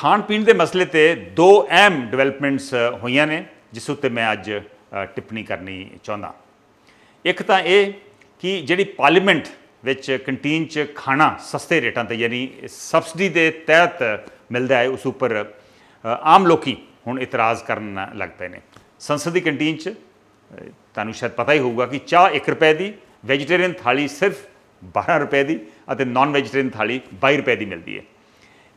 ਖਾਣ ਪੀਣ ਦੇ ਮਸਲੇ ਤੇ ਦੋ ਅਹਿਮ ਡਿਵੈਲਪਮੈਂਟਸ ਹੋਈਆਂ ਨੇ, ਜਿਸ ਉੱਤੇ ਮੈਂ ਅੱਜ ਟਿੱਪਣੀ ਕਰਨੀ ਚਾਹੁੰਦਾ। ਇੱਕ ਤਾਂ ਇਹ ਕਿ ਜਿਹੜੀ ਪਾਰਲੀਮੈਂਟ ਵਿੱਚ ਕੰਟੀਨ 'ਚ ਖਾਣਾ ਸਸਤੇ ਰੇਟਾਂ ਤੇ, ਯਾਨੀ ਸਬਸਿਡੀ ਦੇ ਤਹਿਤ ਮਿਲਦਾ ਹੈ, ਉਸ ਉੱਪਰ ਆਮ ਲੋਕੀ ਹੁਣ ਇਤਰਾਜ਼ ਕਰਨ ਲੱਗ ਪਏ ਨੇ। ਸੰਸਦ ਦੀ ਕੰਟੀਨ 'ਚ ਤੁਹਾਨੂੰ ਸ਼ਾਇਦ ਪਤਾ ਹੀ ਹੋਊਗਾ ਕਿ ਚਾਹ 1 ਰੁਪਏ ਦੀ ਵੈਜੀਟੇਰੀਅਨ ਥਾਲੀ ਸਿਰਫ 12 ਰੁਪਏ ਦੀ ਅਤੇ ਨਾਨ ਵੈਜੀਟੇਰੀਅਨ ਥਾਲੀ 22 ਰੁਪਏ ਦੀ ਮਿਲਦੀ ਹੈ।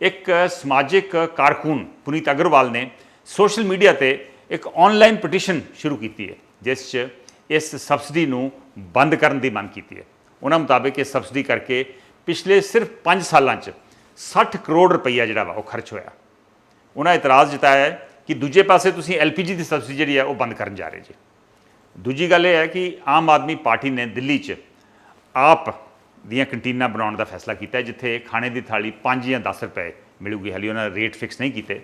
ਇੱਕ ਸਮਾਜਿਕ ਕਾਰਕੁਨ ਪੁਨੀਤ ਅਗਰਵਾਲ ਨੇ ਸੋਸ਼ਲ ਮੀਡੀਆ ਤੇ ਇੱਕ ਆਨਲਾਈਨ ਪਟੀਸ਼ਨ ਸ਼ੁਰੂ ਕੀਤੀ ਹੈ, ਜਿਸ 'ਚ ਇਸ ਸਬਸਿਡੀ ਨੂੰ ਬੰਦ ਕਰਨ ਦੀ ਮੰਗ ਕੀਤੀ ਹੈ। ਉਹਨਾਂ ਮੁਤਾਬਕ ਇਹ ਸਬਸਿਡੀ ਕਰਕੇ ਪਿਛਲੇ ਸਿਰਫ 5 ਸਾਲਾਂ 'ਚ 60 ਕਰੋੜ ਰੁਪਈਆ ਜਿਹੜਾ ਵਾ ਉਹ ਖਰਚ ਹੋਇਆ। ਉਹਨਾਂ ਇਤਰਾਜ਼ ਜਤਾਇਆ ਹੈ ਕਿ ਦੂਜੇ ਪਾਸੇ ਤੁਸੀਂ ਐਲਪੀਜੀ ਦੀ ਸਬਸਿਡੀ ਜਿਹੜੀ ਹੈ ਉਹ ਬੰਦ ਕਰਨ ਜਾ ਰਹੇ ਜੀ। ਦੂਜੀ ਗੱਲ ਇਹ ਹੈ ਕਿ ਆਮ ਆਦਮੀ ਪਾਰਟੀ ਨੇ ਦਿੱਲੀ 'ਚ ਆਪ ਦੀਆਂ ਕੰਟੀਨਾਂ ਬਣਾਉਣ ਦਾ ਫੈਸਲਾ ਕੀਤਾ ਜਿੱਥੇ ਖਾਣੇ ਦੀ ਥਾਲੀ 5 ਜਾਂ 10 ਰੁਪਏ ਮਿਲੂਗੀ। ਹਾਲੇ ਉਹਨਾਂ ਨੇ ਰੇਟ ਫਿਕਸ ਨਹੀਂ ਕੀਤੇ।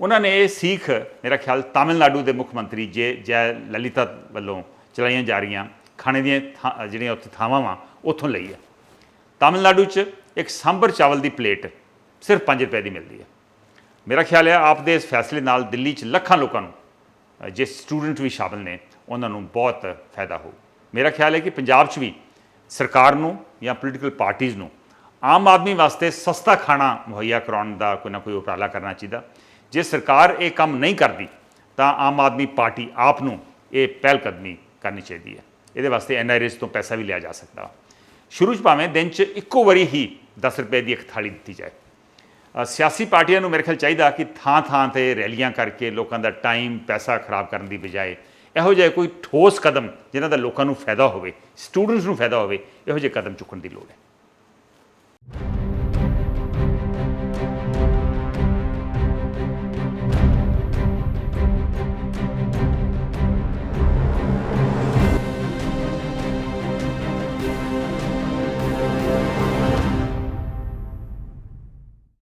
ਉਹਨਾਂ ਨੇ ਇਹ ਸੀਖ, ਮੇਰਾ ਖਿਆਲ ਤਾਮਿਲਨਾਡੂ ਦੇ ਮੁੱਖ ਮੰਤਰੀ ਜੇ ਜੈ ਲਲਿਤਾ ਵੱਲੋਂ ਚਲਾਈਆਂ ਜਾ ਰਹੀਆਂ ਖਾਣੇ ਦੀਆਂ ਥਾਂ- ਜਿਹੜੀਆਂ ਉੱਥੇ ਥਾਵਾਂ ਵਾ, ਉੱਥੋਂ ਲਈ ਹੈ। ਤਾਮਿਲਨਾਡੂ 'ਚ ਇੱਕ ਸਾਂਬਰ ਚਾਵਲ ਦੀ ਪਲੇਟ ਸਿਰਫ 5 ਰੁਪਏ ਦੀ ਮਿਲਦੀ ਹੈ। ਮੇਰਾ ਖਿਆਲ ਹੈ ਆਪ ਦੇ ਇਸ ਫੈਸਲੇ ਨਾਲ ਦਿੱਲੀ 'ਚ ਲੱਖਾਂ ਲੋਕਾਂ ਨੂੰ ਜੇ ਸਟੂਡੈਂਟ ਵੀ ਸ਼ਾਮਲ ਨੇ, ਉਹਨਾਂ ਨੂੰ ਬਹੁਤ ਫਾਇਦਾ ਹੋਊ। ਮੇਰਾ ਖਿਆਲ ਹੈ ਕਿ ਪੰਜਾਬ 'ਚ ਵੀ ਸਰਕਾਰ ਨੂੰ ਜਾਂ ਪੋਲੀਟੀਕਲ ਪਾਰਟੀਆਂ ਨੂੰ, ਆਮ ਆਦਮੀ ਵਾਸਤੇ ਸਸਤਾ ਖਾਣਾ ਮੁਹੱਈਆ ਕਰਾਉਣ ਦਾ ਕੋਈ ਨਾ ਕੋਈ ਉਪਰਾਲਾ ਕਰਨਾ ਚਾਹੀਦਾ। ਜੇ ਸਰਕਾਰ ਇਹ ਕੰਮ ਨਹੀਂ ਕਰਦੀ, ਤਾਂ ਆਮ ਆਦਮੀ ਪਾਰਟੀ ਆਪ ਨੂੰ ਇਹ ਪਹਿਲ ਕਦਮੀ ਕਰਨੀ ਚਾਹੀਦੀ ਹੈ। ਇਹਦੇ ਵਾਸਤੇ ਐਨਆਰਐਸ ਤੋਂ ਪੈਸਾ ਵੀ ਲਿਆ ਜਾ ਸਕਦਾ। ਸ਼ੁਰੂ 'ਚ ਭਾਵੇਂ ਦਿਨ 'ਚ ਇੱਕੋ ਵਾਰੀ ਹੀ 10 ਰੁਪਏ ਦੀ ਇੱਕ ਥਾਲੀ ਦਿੱਤੀ ਜਾਏ। ਸਿਆਸੀ ਪਾਰਟੀਆਂ ਨੂੰ ਮੇਰੇ ਖਿਆਲ ਚਾਹੀਦਾ ਕਿ ਥਾਂ ਥਾਂ ਤੇ ਰੈਲੀਆਂ ਕਰਕੇ ਲੋਕਾਂ ਦਾ ਟਾਈਮ ਪੈਸਾ ਖਰਾਬ ਕਰਨ ਦੀ ਬਜਾਏ ਇਹੋ ਜਿਹਾ ਕੋਈ ਠੋਸ ਕਦਮ ਜਿਨ੍ਹਾਂ ਦਾ ਲੋਕਾਂ ਨੂੰ ਫਾਇਦਾ ਹੋਵੇ ਸਟੂਡੈਂਟਸ ਨੂੰ ਫਾਇਦਾ ਹੋਵੇ, ਇਹੋ ਜਿਹੇ ਕਦਮ ਚੁੱਕਣ ਦੀ ਲੋੜ ਹੈ।